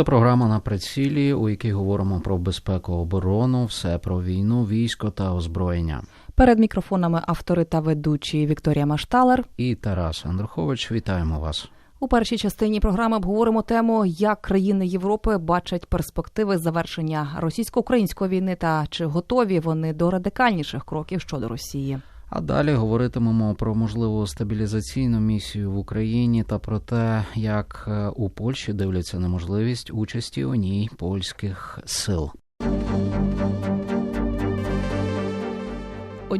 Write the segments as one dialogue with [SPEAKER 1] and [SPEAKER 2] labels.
[SPEAKER 1] Це програма на прицілі, у якій говоримо про безпеку, оборону, все про війну, військо та озброєння.
[SPEAKER 2] Перед мікрофонами автори та ведучі Вікторія Машталер.
[SPEAKER 1] І Тарас Андрухович, вітаємо вас.
[SPEAKER 2] У першій частині програми обговоримо тему, як країни Європи бачать перспективи завершення російсько-української війни та чи готові вони до радикальніших кроків щодо Росії.
[SPEAKER 1] А далі говоритимемо про можливу стабілізаційну місію в Україні та про те, як е, у Польщі дивляться на можливість участі у ній польських сил.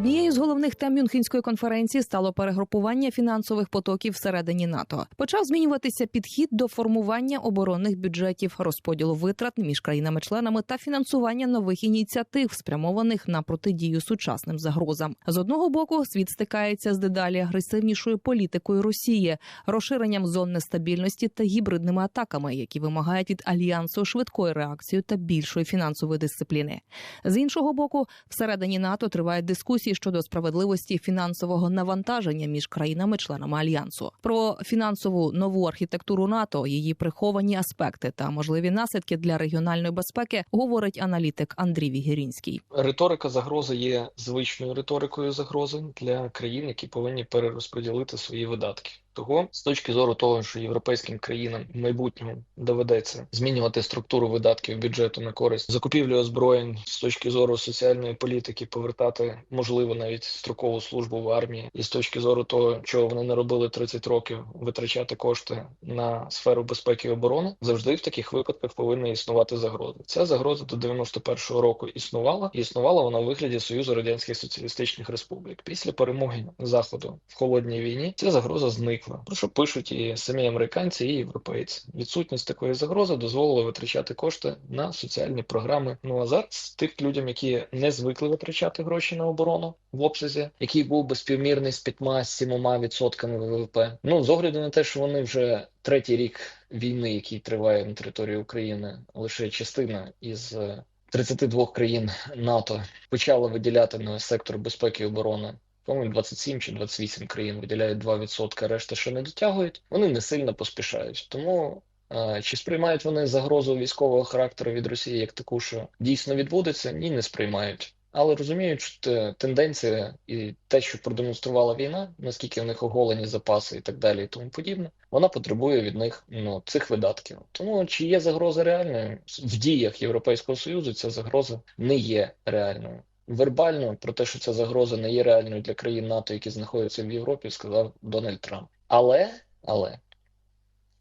[SPEAKER 2] Однією з головних тем Мюнхенської конференції стало перегрупування фінансових потоків всередині НАТО. Почав змінюватися підхід до формування оборонних бюджетів, розподілу витрат між країнами-членами та фінансування нових ініціатив, спрямованих на протидію сучасним загрозам. З одного боку, світ стикається з дедалі агресивнішою політикою Росії, розширенням зон нестабільності та гібридними атаками, які вимагають від альянсу швидкої реакції та більшої фінансової дисципліни. З іншого боку, всередині НАТО тривають дискусії щодо справедливості фінансового навантаження між країнами-членами альянсу. Про фінансову нову архітектуру НАТО, її приховані аспекти та можливі наслідки для регіональної безпеки говорить аналітик Андрій Вігірінський.
[SPEAKER 3] Риторика загрози є звичною риторикою загрози для країн, які повинні перерозподілити свої видатки. Того з точки зору того, що європейським країнам в майбутньому доведеться змінювати структуру видатків бюджету на користь закупівлі озброєнь з точки зору соціальної політики, повертати можливо навіть строкову службу в армії, і з точки зору того, чого вони не робили 30 років, витрачати кошти на сферу безпеки і оборони, завжди в таких випадках повинна існувати загроза. Ця загроза до 91-го року існувала, і існувала вона в вигляді Союзу радянських соціалістичних республік. Після перемоги заходу в холодній війні ця загроза зникла. Про що пишуть і самі американці, і європейці. Відсутність такої загрози дозволила витрачати кошти на соціальні програми. Ну а зараз тих людям, які не звикли витрачати гроші на оборону в обсязі, який був би співмірний з 5-7 відсотками ВВП. Ну з огляду на те, що вони вже третій рік війни, який триває на території України, лише частина із. 32 країн НАТО почали виділяти на сектор безпеки і оборони по-моєму, 27 чи 28 країн виділяють 2%, решта ще не дотягують. Вони не сильно поспішають. Тому чи сприймають вони загрозу військового характеру від Росії як таку, що дійсно відбудеться? Ні, не сприймають. Але розуміють, що тенденція і те, що продемонструвала війна, наскільки в них оголені запаси і так далі, і тому подібне, вона потребує від них ну цих видатків. Тому чи є загроза реальною в діях Європейського союзу? Ця загроза не є реальною вербально про те, що ця загроза не є реальною для країн НАТО, які знаходяться в Європі, сказав Дональд Трамп. Але але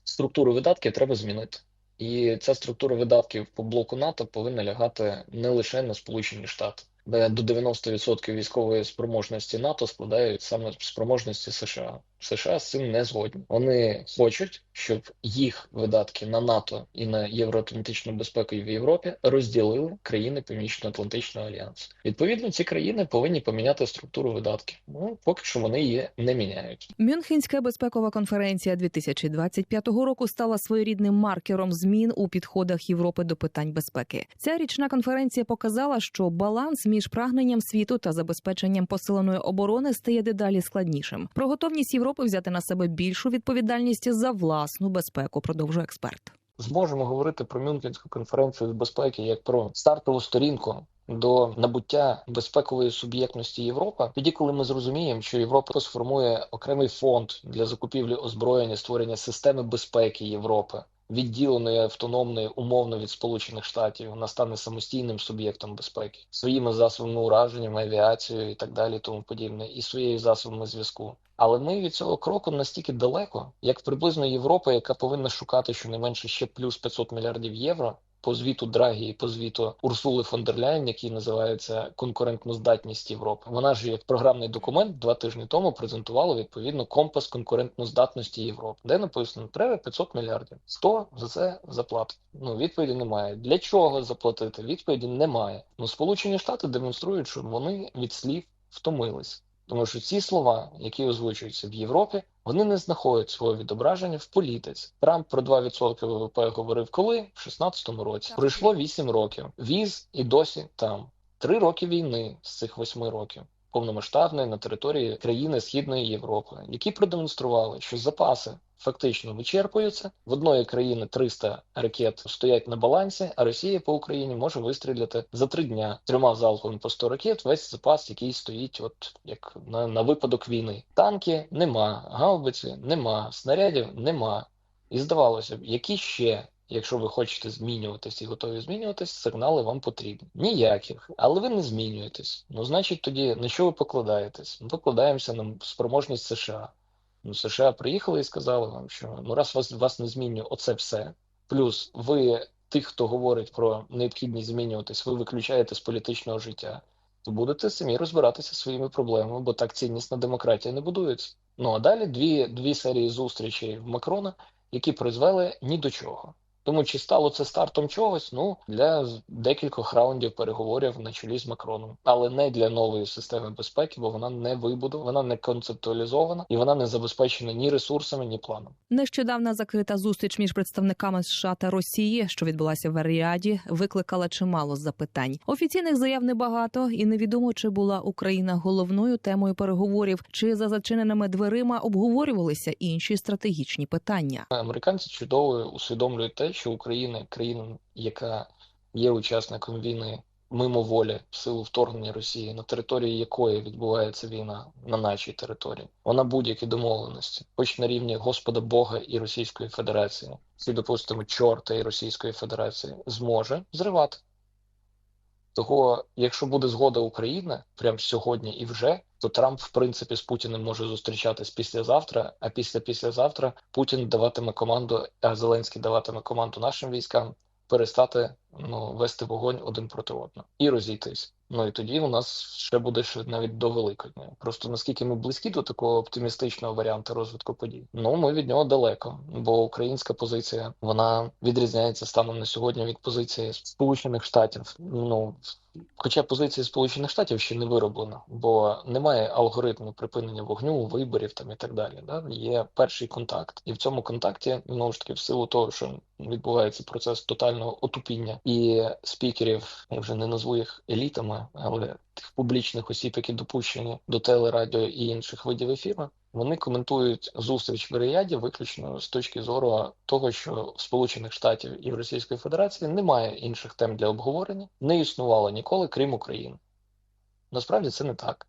[SPEAKER 3] структуру видатків треба змінити. І ця структура видатків по блоку НАТО повинна лягати не лише на Сполучені Штати, де до 90% військової спроможності НАТО складають саме спроможності США. США з цим не згодні. Вони хочуть, щоб їх видатки на НАТО і на євроатлантичну безпеку в Європі розділили країни Північно-Атлантичного альянсу. Відповідно, ці країни повинні поміняти структуру видатків. Ну поки що вони її не міняють.
[SPEAKER 2] Мюнхенська безпекова конференція 2025 року стала своєрідним маркером змін у підходах Європи до питань безпеки. Ця річна конференція показала, що баланс між прагненням світу та забезпеченням посиленої оборони стає дедалі складнішим. Про готовність Європи Європи взяти на себе більшу відповідальність за власну безпеку. Продовжує експерт.
[SPEAKER 3] Зможемо говорити про Мюнхенську конференцію з безпеки як про стартову сторінку. До набуття безпекової суб'єктності Європи, тоді, коли ми зрозуміємо, що Європа сформує окремий фонд для закупівлі озброєння, створення системи безпеки Європи, відділеної автономної умовно від Сполучених Штатів, вона стане самостійним суб'єктом безпеки своїми засобами ураженнями, авіацією і так далі, тому подібне, і своєю засобами зв'язку. Але ми від цього кроку настільки далеко, як приблизно Європа, яка повинна шукати щонайменше ще плюс 500 мільярдів євро по звіту Драгі і по звіту Урсули фон дер Ляйн, який називається конкурентноздатність Європи. Вона ж як програмний документ два тижні тому презентувала відповідно компас конкурентноздатності Європи, де написано треба 500 мільярдів. Хто за це заплатить? Ну відповіді немає. Для чого заплатити? Відповіді немає. Ну Сполучені Штати демонструють, що вони від слів втомились. Тому що ці слова, які озвучуються в Європі, вони не знаходять свого відображення в політиці. Трамп про 2% ВВП говорив коли? В 16-му році. Пройшло 8 років. Віз і досі там. Три роки війни з цих восьми років. Повномасштабної на території країни Східної Європи, які продемонстрували, що запаси фактично вичерпуються. В одної країни 300 ракет стоять на балансі, а Росія по Україні може вистріляти за три дня трьома залпами по 100 ракет. Весь запас, який стоїть, от як на, на випадок війни. Танки нема, гаубиці нема, снарядів нема. І здавалося б, які ще. Якщо ви хочете змінюватись і готові змінюватись, сигнали вам потрібні. Ніяких, але ви не змінюєтесь. Ну, значить, тоді на що ви покладаєтесь? Ми покладаємося на спроможність США. Ну, США приїхали і сказали вам, що ну раз вас вас не змінює оце все. Плюс ви тих, хто говорить про необхідність змінюватись, ви виключаєте з політичного життя, то будете самі розбиратися своїми проблемами, бо так ціннісна демократія не будується. Ну а далі дві дві серії зустрічей в Макрона, які призвели ні до чого. Тому чи стало це стартом чогось? Ну для декількох раундів переговорів на чолі з Макроном, але не для нової системи безпеки, бо вона не вибудована, вона не концептуалізована і вона не забезпечена ні ресурсами, ні планом.
[SPEAKER 2] Нещодавна закрита зустріч між представниками США та Росії, що відбулася в Аріаді, викликала чимало запитань. Офіційних заяв небагато, і невідомо, чи була Україна головною темою переговорів, чи за зачиненими дверима обговорювалися інші стратегічні питання.
[SPEAKER 3] Американці чудово усвідомлюють те, що Україна країна, яка є учасником війни мимоволі в силу вторгнення Росії, на території якої відбувається війна на нашій території, вона будь-які домовленості, хоч на рівні Господа Бога і Російської Федерації, ці допустимо чорта і Російської Федерації, зможе зривати. Того, якщо буде згода України прямо сьогодні і вже, то Трамп, в принципі, з Путіним може зустрічатись післязавтра, а після післязавтра Путін даватиме команду, а Зеленський даватиме команду нашим військам перестати ну, вести вогонь один проти одного і розійтись. Ну і тоді у нас ще буде ще навіть до Великодня. Просто наскільки ми близькі до такого оптимістичного варіанту розвитку подій, ну ми від нього далеко, бо українська позиція вона відрізняється станом на сьогодні від позиції Сполучених Штатів. Ну Хоча позиція Сполучених Штатів ще не вироблена, бо немає алгоритму припинення вогню, виборів там і так далі. Да? Є перший контакт, і в цьому контакті знову ж таки, в силу того, що відбувається процес тотального отупіння і спікерів, я вже не назву їх елітами, але тих публічних осіб, які допущені до телерадіо і інших видів ефіру, вони коментують зустріч в Рияді виключно з точки зору того, що в Сполучених Штатів і в Російської Федерації немає інших тем для обговорення, не існувало ніколи, крім України. Насправді це не так.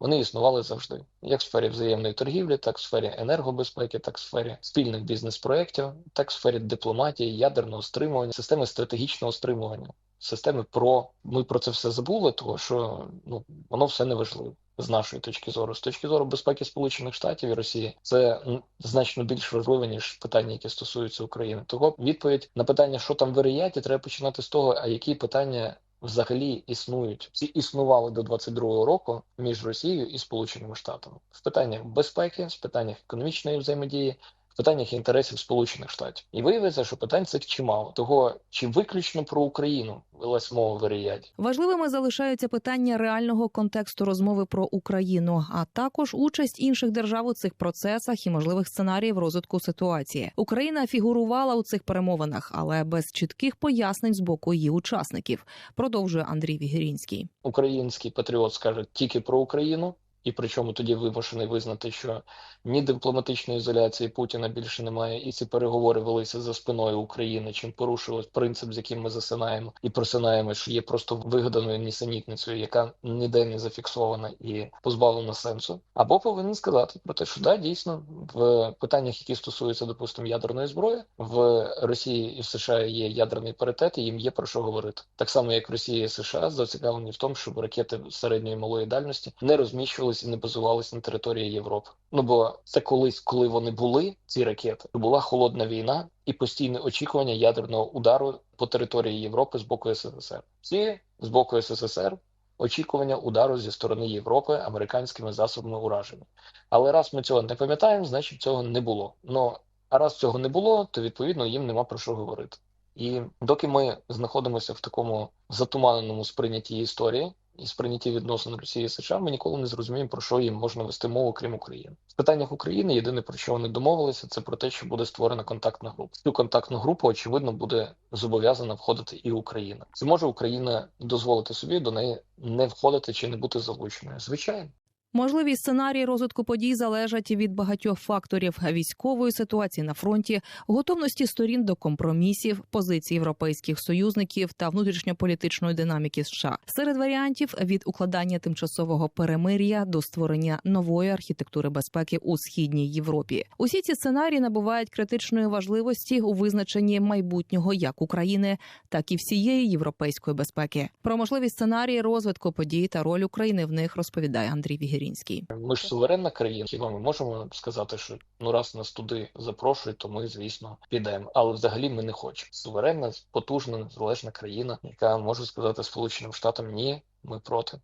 [SPEAKER 3] Вони існували завжди, як в сфері взаємної торгівлі, так в сфері енергобезпеки, так в сфері спільних бізнес-проєктів, так в сфері дипломатії, ядерного стримування, системи стратегічного стримування, системи ПРО. Ми про це все забули, тому що ну воно все не важливо з нашої точки зору, з точки зору безпеки Сполучених Штатів і Росії, це значно більш важливе ніж питання, які стосуються України. Того відповідь на питання, що там в треба починати з того, а які питання. Взагалі існують ці існували до 22-го року між Росією і Сполученими Штатами. В питаннях безпеки, в питаннях економічної взаємодії, питаннях інтересів Сполучених Штатів, і виявиться, що питань цих чимало того, чи виключно про Україну велась мова в Ріяді.
[SPEAKER 2] Важливими залишаються питання реального контексту розмови про Україну, а також участь інших держав у цих процесах і можливих сценаріїв розвитку ситуації. Україна фігурувала у цих перемовинах, але без чітких пояснень з боку її учасників. Продовжує Андрій Вігірінський.
[SPEAKER 3] Український патріот скаже тільки про Україну. І причому тоді вимушений визнати, що ні дипломатичної ізоляції Путіна більше немає, і ці переговори велися за спиною України, чим порушилось принцип, з яким ми засинаємо і просинаємо, що є просто вигаданою нісенітницею, яка ніде не зафіксована і позбавлена сенсу. Або повинен сказати про те, що да, дійсно в питаннях, які стосуються, допустимо, ядерної зброї, в Росії і в США є ядерний паритет, і їм є про що говорити. Так само, як Росія і США зацікавлені в тому, щоб ракети середньої і малої дальності не розміщували і не базувалися на території Європи. Ну бо це колись, коли вони були, ці ракети, була холодна війна і постійне очікування ядерного удару по території Європи з боку СССР. Ці з боку СССР очікування удару зі сторони Європи американськими засобами ураження. Але раз ми цього не пам'ятаємо, значить цього не було. Ну а раз цього не було, то відповідно їм нема про що говорити. І доки ми знаходимося в такому затуманеному сприйнятті історії і сприйнятті відносин Росії і США, ми ніколи не зрозуміємо, про що їм можна вести мову, крім України. В питаннях України єдине про що вони домовилися, це про те, що буде створена контактна група. Цю контактну групу очевидно буде зобов'язана входити і Україна. Чи може Україна дозволити собі до неї не входити чи не бути залученою? Звичайно.
[SPEAKER 2] Можливі сценарії розвитку подій залежать від багатьох факторів військової ситуації на фронті, готовності сторін до компромісів, позицій європейських союзників та внутрішньополітичної динаміки США. Серед варіантів від укладання тимчасового перемир'я до створення нової архітектури безпеки у східній Європі. Усі ці сценарії набувають критичної важливості у визначенні майбутнього як України, так і всієї європейської безпеки. Про можливі сценарії розвитку подій та роль України в них розповідає Андрій Вігірінський.
[SPEAKER 3] Ми ж суверенна країна. Хіба ми можемо сказати, що ну раз нас туди запрошують, то ми, звісно, підемо. Але взагалі ми не хочемо. Суверенна, потужна, незалежна країна, яка може сказати Сполученим Штатам ні, ми проти.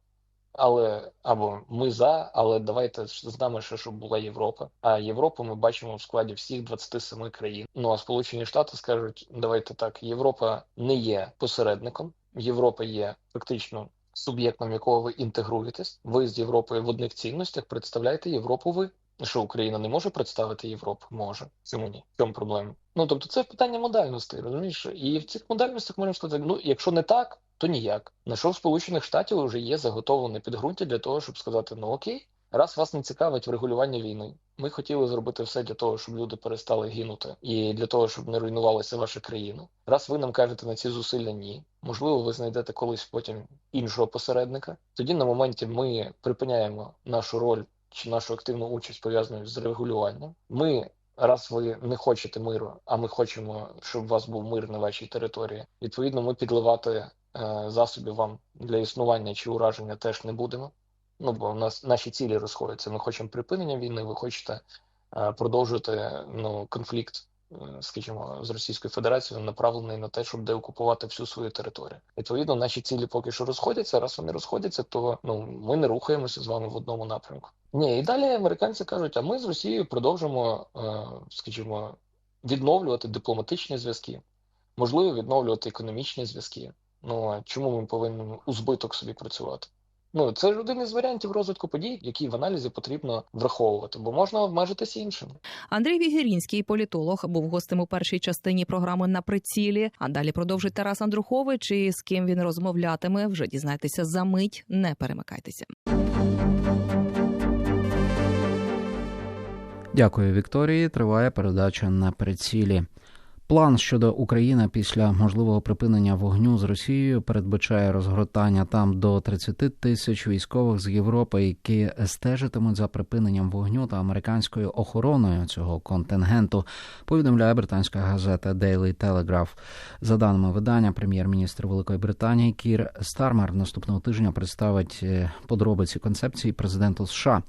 [SPEAKER 3] Але або ми за, але давайте з нами ще щоб була Європа. А Європу ми бачимо в складі всіх 27 країн. Ну а Сполучені Штати скажуть, давайте так: Європа не є посередником, Європа є фактично суб'єктом, якого ви інтегруєтесь. Ви з Європою в одних цінностях представляєте Європу. Ви що Україна не може представити Європу? Може чому ні? В чому проблема? Ну тобто, це питання модальностей, розумієш? І в цих модальностях можна сказати, ну якщо не так, то ніяк. На що в Сполучених Штатів вже є заготовлене підґрунтя для того, щоб сказати: ну окей, раз вас не цікавить врегулювання війни. Ми хотіли зробити все для того, щоб люди перестали гинути, і для того, щоб не руйнувалася ваша країна. Раз ви нам кажете на ці зусилля ні. Можливо, ви знайдете колись потім іншого посередника. Тоді на моменті ми припиняємо нашу роль чи нашу активну участь пов'язану з регулюванням. Ми, раз ви не хочете миру, а ми хочемо, щоб у вас був мир на вашій території. Відповідно, ми підливати е, засобів вам для існування чи ураження теж не будемо. Ну бо у нас наші цілі розходяться. Ми хочемо припинення війни. Ви хочете е, продовжити ну конфлікт, е, скажімо, з Російською Федерацією, направлений на те, щоб деокупувати всю свою територію. Відповідно, наші цілі поки що розходяться. Раз вони розходяться, то ну ми не рухаємося з вами в одному напрямку. Ні, і далі американці кажуть: а ми з Росією продовжимо, е, скажімо, відновлювати дипломатичні зв'язки, можливо, відновлювати економічні зв'язки. Ну а чому ми повинні у збиток собі працювати? Ну, це ж один із варіантів розвитку подій, які в аналізі потрібно враховувати, бо можна обмежитися іншим.
[SPEAKER 2] Андрій Вігірінський, політолог, був гостем у першій частині програми на прицілі. А далі продовжить Тарас Андрухович. І з ким він розмовлятиме, вже дізнайтеся за мить. Не перемикайтеся.
[SPEAKER 1] Дякую, Вікторії. Триває передача на прицілі. План щодо України після можливого припинення вогню з Росією передбачає розгортання там до 30 тисяч військових з Європи, які стежитимуть за припиненням вогню та американською охороною цього контингенту. Повідомляє британська газета Daily Telegraph. За даними видання, прем'єр-міністр Великої Британії Кір Стармер наступного тижня представить подробиці концепції президенту США,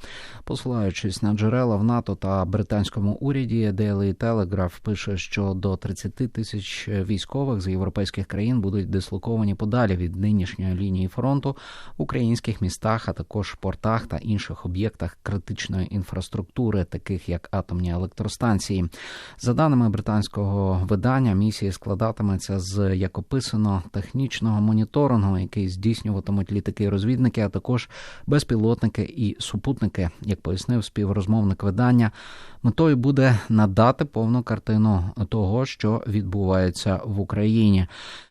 [SPEAKER 1] посилаючись на джерела в НАТО та британському уряді. Daily Telegraph пише, що до 30 тисяч військових з європейських країн будуть дислоковані подалі від нинішньої лінії фронту в українських містах, а також портах та інших об'єктах критичної інфраструктури, таких як атомні електростанції. За даними британського видання, місії складатиметься з як описано технічного моніторингу, який здійснюватимуть літаки-розвідники, а також безпілотники і супутники, як пояснив співрозмовник видання. Метою буде надати повну картину того, що відбувається в Україні.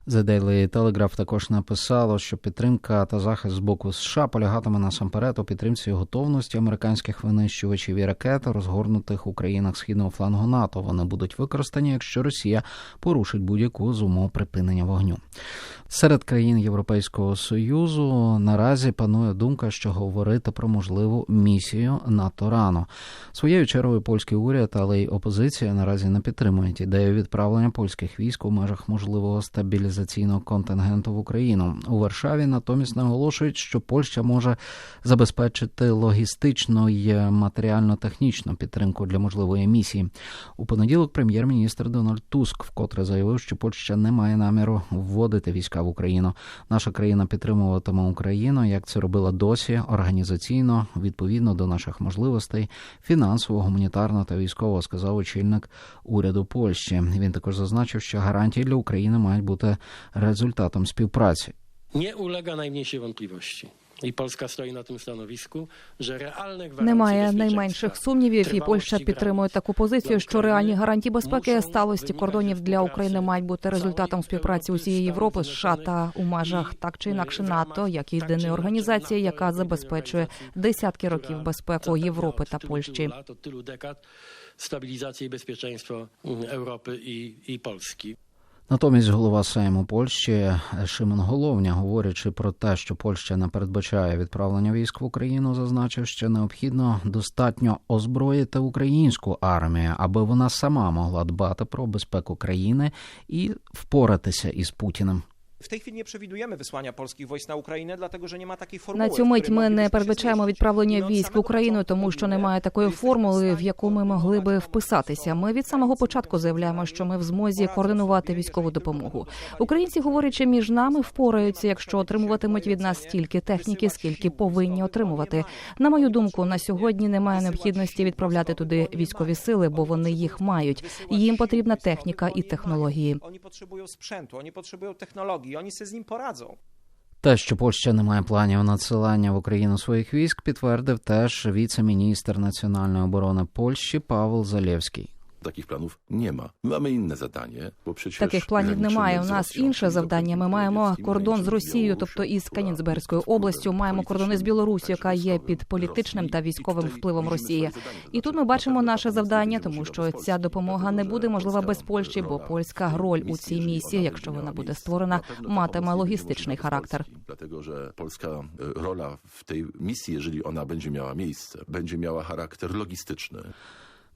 [SPEAKER 1] The Daily Telegraph також написало, що підтримка та захист з боку США полягатиме насамперед у підтримці готовності американських винищувачів і ракет, розгорнутих у країнах східного флангу НАТО. Вони будуть використані, якщо Росія порушить будь-яку з умов припинення вогню. Серед країн Європейського союзу наразі панує думка, що говорити про можливу місію НАТО рано. Своєю чергою польський уряд, але й опозиція наразі не підтримують ідею відправлення польських військ у межах можливого стабілізаційного контингенту в Україну. У Варшаві натомість наголошують, що Польща може забезпечити логістичну й матеріально-технічну підтримку для можливої місії. У понеділок прем'єр-міністр Дональд Туск вкотре заявив, що Польща не має наміру вводити війська в Україну. Наша країна підтримуватиме Україну, як це робила досі, організаційно, відповідно до наших можливостей, фінансово, гуманітарно та військово, сказав очільник уряду Польщі. Він також зазначив, що гарантії для України мають бути результатом співпраці.
[SPEAKER 4] Nie ulega najmniejszej wątpliwości. Polska stoi na tym stanowisku, że realne gwarancje
[SPEAKER 2] Немає найменших сумнівів, і Польща підтримує таку позицію, що реальні гарантії безпеки сталості кордонів для України мають бути результатом співпраці усієї Європи, США та у межах так чи інакше НАТО, як єдиної організації, яка забезпечує десятки років безпеку Європи та Польщі.
[SPEAKER 4] tylu lat, od tylu dekad
[SPEAKER 1] Натомість голова Сейму Польщі Шимон Головня, говорячи про те, що Польща не передбачає відправлення військ в Україну, зазначив, що необхідно достатньо озброїти українську армію, аби вона сама могла дбати про безпеку країни і впоратися із Путіним.
[SPEAKER 5] W tej chwili nie przewidujemy wysłania polskich wojsk na Ukrainę, dlatego że nie ma takiej formuły.
[SPEAKER 2] На цю мить ми не передбачаємо відправлення військ в Україну, тому що немає такої формули, в яку ми могли би вписатися. Ми від самого початку заявляємо, що ми в змозі координувати військову допомогу. Українці, говорячи між нами, впораються, якщо отримуватимуть від нас стільки техніки, скільки повинні отримувати. На мою думку, на сьогодні немає необхідності відправляти туди військові сили, бо вони їх мають. Їм потрібна техніка і технології.
[SPEAKER 5] Oni potrzebują sprzętu, oni potrzebują technologii, oni sobie z nim.
[SPEAKER 1] Те, що Польща не має планів надсилання в Україну своїх військ, підтвердив теж віце-міністр національної оборони Польщі Павел Залєвський.
[SPEAKER 6] Takich planów nie ma. Mamy inne zadanie, bo przecież
[SPEAKER 2] Таких планів немає. У нас інше завдання. Ми маємо кордон з Росією, тобто із
[SPEAKER 6] wpływem
[SPEAKER 2] областю. Маємо кордони з Білорусією, яка є під політичним та військовим впливом Росії. І тут ми бачимо наше завдання, тому що ця допомога не буде можлива без Польщі, бо польська роль у цій місії, якщо вона буде створена, матиме логістичний характер.
[SPEAKER 6] Dlatego, że polska e, rola w tej misji, jeżeli ona będzie miała miejsce, będzie miała charakter logistyczny.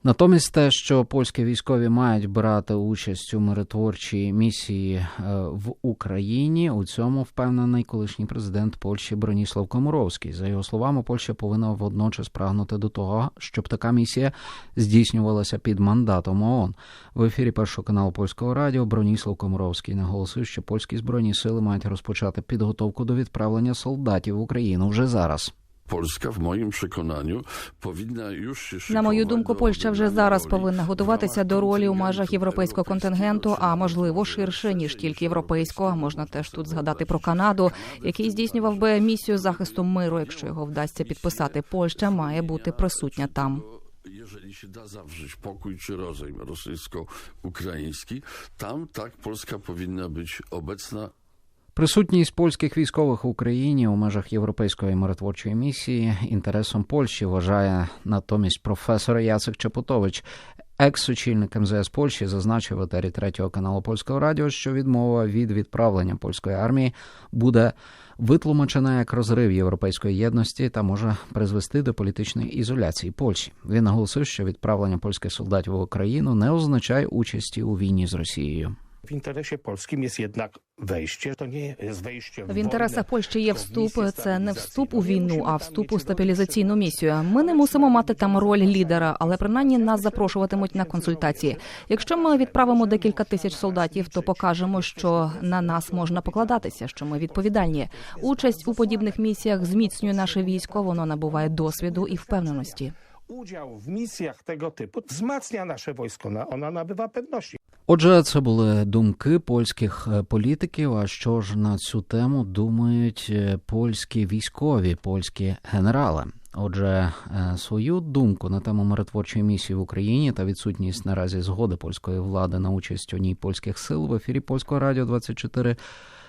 [SPEAKER 1] Натомість те, що польські військові мають брати участь у миротворчій місії е, в Україні, у цьому впевнений колишній президент Польщі Броніслав Комаровський. За його словами, Польща повинна водночас прагнути до того, щоб така місія здійснювалася під мандатом ООН. В ефірі першого каналу польського радіо Броніслав Комаровський наголосив, що польські збройні сили мають розпочати підготовку до відправлення солдатів в Україну вже зараз.
[SPEAKER 6] Polska, w moim przekonaniu, powinna już
[SPEAKER 2] На мою думку, Польща вже зараз повинна готуватися до ролі у межах європейського контингенту, а можливо ширше ніж тільки європейського. Можна теж тут згадати про Канаду, який здійснював би місію захисту миру. Якщо його вдасться підписати, Польща має бути присутня там.
[SPEAKER 6] Jeżeli się da zawrzeć pokój czy rozejm rosyjsko-ukraiński, tam tak Polska powinna być obecna
[SPEAKER 1] Присутність польських військових в Україні у межах європейської миротворчої місії інтересом Польщі вважає натомість професор Яцек Чепутович. Екс-очільник МЗС Польщі зазначив в етері третього каналу польського радіо, що відмова від відправлення польської армії буде витлумачена як розрив європейської єдності та може призвести до політичної ізоляції Польщі. Він наголосив, що відправлення польських солдатів в Україну не означає участі у війні з Росією.
[SPEAKER 7] W interesie polskim jest jednak wejście. To nie jest wejście
[SPEAKER 2] В інтересах Польщі є вступ. Це не вступ у війну, а вступ у стабілізаційну місію. Ми не мусимо мати там роль лідера, але принаймні нас запрошуватимуть на консультації. Якщо ми відправимо декілька тисяч солдатів, то покажемо, що на нас можна покладатися, що ми відповідальні. Участь у подібних місіях зміцнює наше військо. Воно набуває досвіду і впевненості.
[SPEAKER 7] Udział w misjach tego typu wzmacnia nasze wojsko. Ona nabywa pewności.
[SPEAKER 1] Отже, це були думки польських е, політиків. А що ж на цю тему думають е, польські військові, польські генерали? Отже, е, свою думку на тему миротворчої місії в Україні та відсутність наразі згоди польської влади на участь у ній польських сил в ефірі польського радіо 24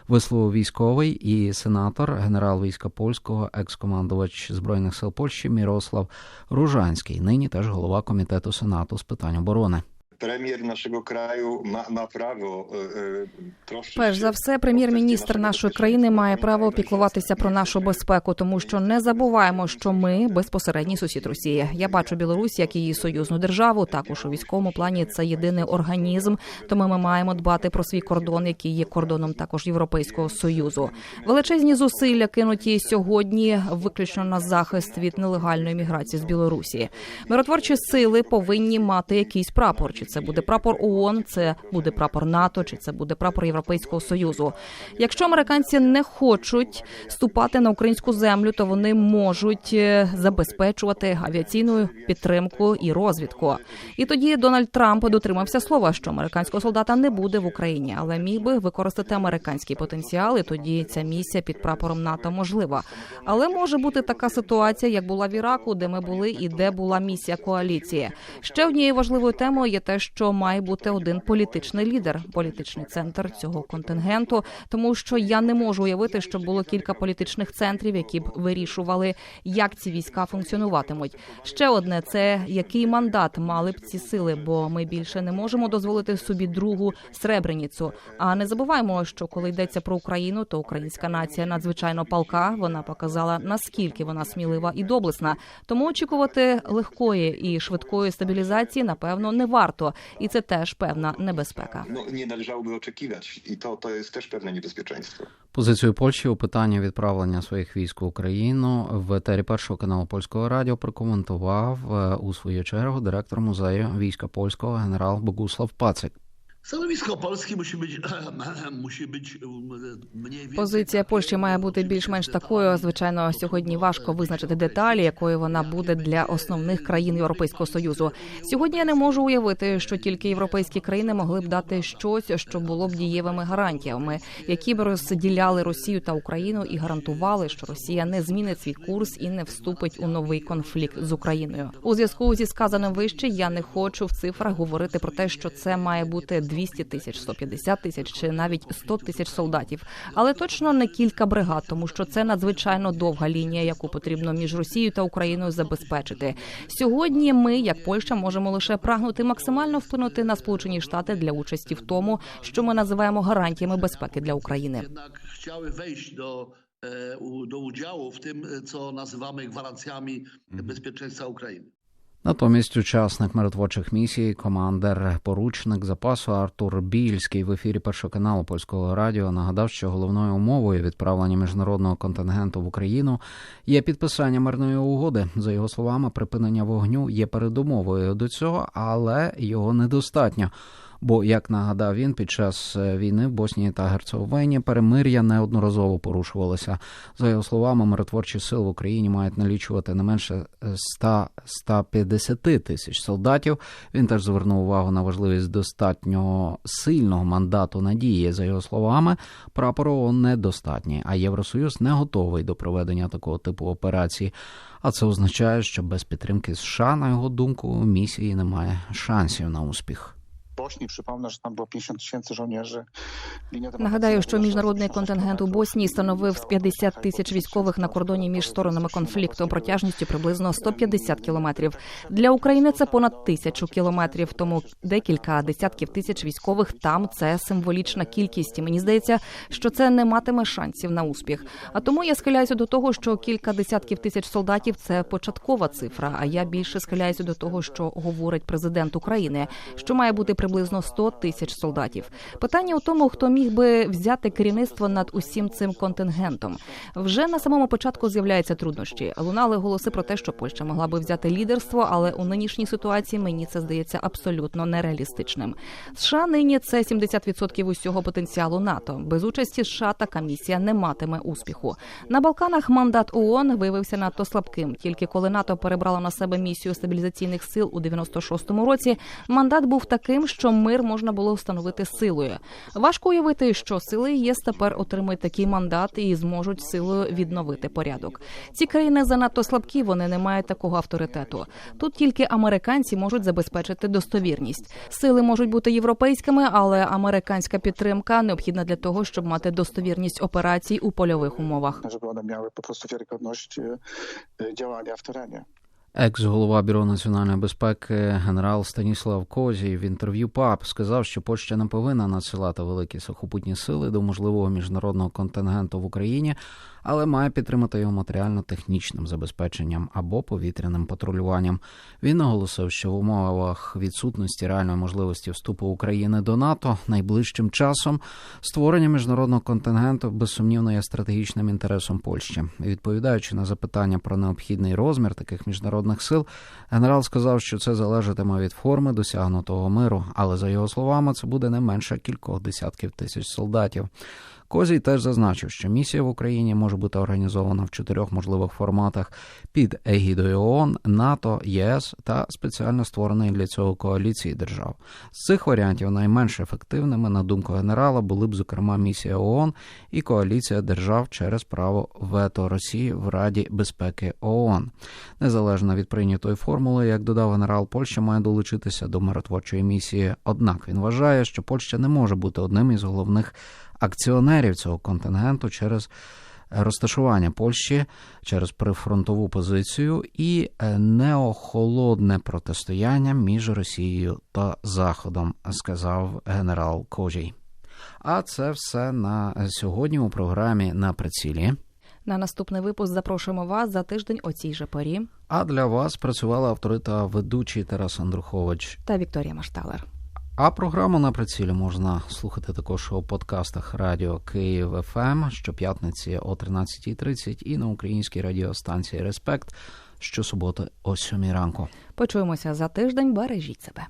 [SPEAKER 1] висловив військовий і сенатор, генерал війська польського, екс-командувач збройних сил Польщі Мірослав Ружанський. Нині теж голова комітету сенату з питань оборони.
[SPEAKER 8] Premier naszego kraju ma, ma prawo e, e,
[SPEAKER 2] Перш за все, прем'єр-міністр нашої країни має право піклуватися про нашу безпеку, тому що не забуваємо, що ми безпосередній сусід Росії. Я бачу Білорусь як її союзну державу. Також у військовому плані це єдиний організм. Тому ми маємо дбати про свій кордон, який є кордоном також Європейського союзу. Величезні зусилля кинуті сьогодні виключно на захист від нелегальної міграції з Білорусі. Миротворчі сили повинні мати якийсь прапор, чи це буде прапор ООН, це буде прапор НАТО, чи це буде прапор Європейського союзу. Якщо американці не хочуть ступати на українську землю, то вони можуть е, забезпечувати авіаційну підтримку і розвідку. І тоді Дональд Трамп дотримався слова, що американського солдата не буде в Україні, але міг би використати американський потенціал. І тоді ця місія під прапором НАТО можлива. Але може бути така ситуація, як була в Іраку, де ми були, і де була місія коаліції. Ще однією важливою темою є те, що має бути один політичний лідер, політичний центр цього контингенту, тому що я не можу уявити, що було кілька політичних центрів, які б вирішували, як ці війська функціонуватимуть. Ще одне це який мандат мали б ці сили, бо ми більше не можемо дозволити собі другу сребреніцу. А не забуваємо, що коли йдеться про Україну, то українська нація надзвичайно палка. Вона показала наскільки вона смілива і доблесна. Тому очікувати легкої і швидкої стабілізації напевно не варто, і це теж pewna небезпека.
[SPEAKER 8] No, nie należałoby oczekiwać i to, to jest też pewne niebezpieczeństwo.
[SPEAKER 1] Позицію Польщі у питанні відправлення своїх військ в Україну в етері першого каналу польського радіо прокоментував е, у свою чергу директор музею війська польського генерал Богуслав Пацик.
[SPEAKER 9] Stanowisko Polski musi być, musi być mniej więcej...
[SPEAKER 2] Позиція Польщі має бути більш-менш такою. Звичайно, сьогодні важко визначити деталі, якою вона буде для основних країн Європейського союзу. Сьогодні я не можу уявити, що тільки європейські країни могли б дати щось, що було б дієвими гарантіями, які б розділяли Росію та Україну і гарантували, що Росія не змінить свій курс і не вступить у новий конфлікт з Україною. У зв'язку зі сказаним вище я не хочу в цифрах говорити про те, що це має бути 200 тисяч, 150 тисяч чи навіть 100 тисяч солдатів, але точно не кілька бригад, тому що це надзвичайно довга лінія, яку потрібно між Росією та Україною забезпечити. Сьогодні ми, як Польща, можемо лише прагнути максимально вплинути на Сполучені Штати для участі в тому, що ми називаємо гарантіями безпеки для України.
[SPEAKER 9] Jednak chciały wejść do, e, do udziału w tym, e, co nazywamy gwarancjami bezpieczeństwa Ukrainy.
[SPEAKER 1] Натомість учасник миротворчих місій, командир, поручник запасу Артур Більський в ефірі першого каналу польського радіо нагадав, що головною умовою відправлення міжнародного контингенту в Україну є підписання мирної угоди. За його словами, припинення вогню є передумовою до цього, але його недостатньо. Бо, як нагадав він, під час е, війни в Боснії та Герцеговині перемир'я неодноразово порушувалося. За його словами, миротворчі сили в Україні мають налічувати не менше 100-150 тисяч солдатів. Він теж звернув увагу на важливість достатньо сильного мандату надії. За його словами, прапор ООН недостатній, а Євросоюз не готовий до проведення такого типу операцій. А це означає, що без підтримки США, на його думку, місії немає шансів на успіх.
[SPEAKER 10] Боснії, przypomnę, że tam było 50 tysięcy żołnierzy. Linia
[SPEAKER 2] Нагадаю, що міжнародний контингент у Боснії становив
[SPEAKER 10] кілометрів.
[SPEAKER 2] 50 тисяч військових на кордоні між сторонами конфлікту протяжністю приблизно 150 кілометрів. Для України це понад тисячу кілометрів. Тому декілька десятків тисяч військових там це символічна кількість. І мені здається, що це не матиме шансів на успіх. А тому я схиляюся до того, що кілька десятків тисяч солдатів це початкова цифра. А я більше схиляюся до того, що говорить президент України, що має бути приблизно 100 тисяч солдатів. Питання у тому, хто міг би взяти керівництво над усім цим контингентом. Вже на самому початку з'являються труднощі. Лунали голоси про те, що Польща могла би взяти лідерство, але у нинішній ситуації мені це здається абсолютно нереалістичним. США нині це 70% усього потенціалу НАТО. Без участі США така місія не матиме успіху. На Балканах мандат ООН виявився надто слабким. Тільки коли НАТО перебрало на себе місію стабілізаційних сил у 96-му році, мандат був таким, що мир можна було встановити силою. Важко уявити, що сили ЄС тепер отримають такий мандат і зможуть силою відновити порядок. Ці країни занадто слабкі, вони не мають такого авторитету. Тут тільки американці можуть забезпечити достовірність. Сили можуть бути європейськими, але американська підтримка необхідна для того, щоб мати достовірність операцій у польових умовах.
[SPEAKER 10] one miały po prostu wiarygodność e, e, działania w terenie.
[SPEAKER 1] Екс-голова бюро національної безпеки генерал Станіслав Козій в інтерв'ю ПАП сказав, що Польща не повинна надсилати великі сухопутні сили до можливого міжнародного контингенту в Україні, але має підтримати його матеріально-технічним забезпеченням або повітряним патрулюванням. Він наголосив, що в умовах відсутності реальної можливості вступу України до НАТО найближчим часом створення міжнародного контингенту безсумнівно є стратегічним інтересом Польщі. Відповідаючи на запитання про необхідний розмір таких міжнародних сил, генерал сказав, що це залежатиме від форми досягнутого миру, але за його словами, це буде не менше кількох десятків тисяч солдатів. Козій теж зазначив, що місія в Україні може бути організована в чотирьох можливих форматах під егідою ООН, НАТО, ЄС та спеціально створеної для цього коаліції держав. З цих варіантів найменш ефективними, на думку генерала, були б зокрема місія ООН і коаліція держав через право вето Росії в Раді безпеки ООН. Незалежно від прийнятої формули, як додав генерал, Польща має долучитися до миротворчої місії. Однак він вважає, що Польща не може бути одним із головних акціонерів цього контингенту через розташування Польщі через прифронтову позицію і неохолодне протистояння між Росією та Заходом, сказав генерал Кожій. А це все на сьогодні у програмі на прицілі.
[SPEAKER 2] На наступний випуск запрошуємо вас за тиждень о цій же порі.
[SPEAKER 1] А для вас працювали автори та ведучий Тарас Андрухович
[SPEAKER 2] та Вікторія Машталер.
[SPEAKER 1] А програму на прицілі можна слухати також у подкастах Радіо Київ ФМ щоп'ятниці о 13.30 і на українській радіостанції Респект щосуботи о 7 ранку.
[SPEAKER 2] Почуємося за тиждень. Бережіть себе.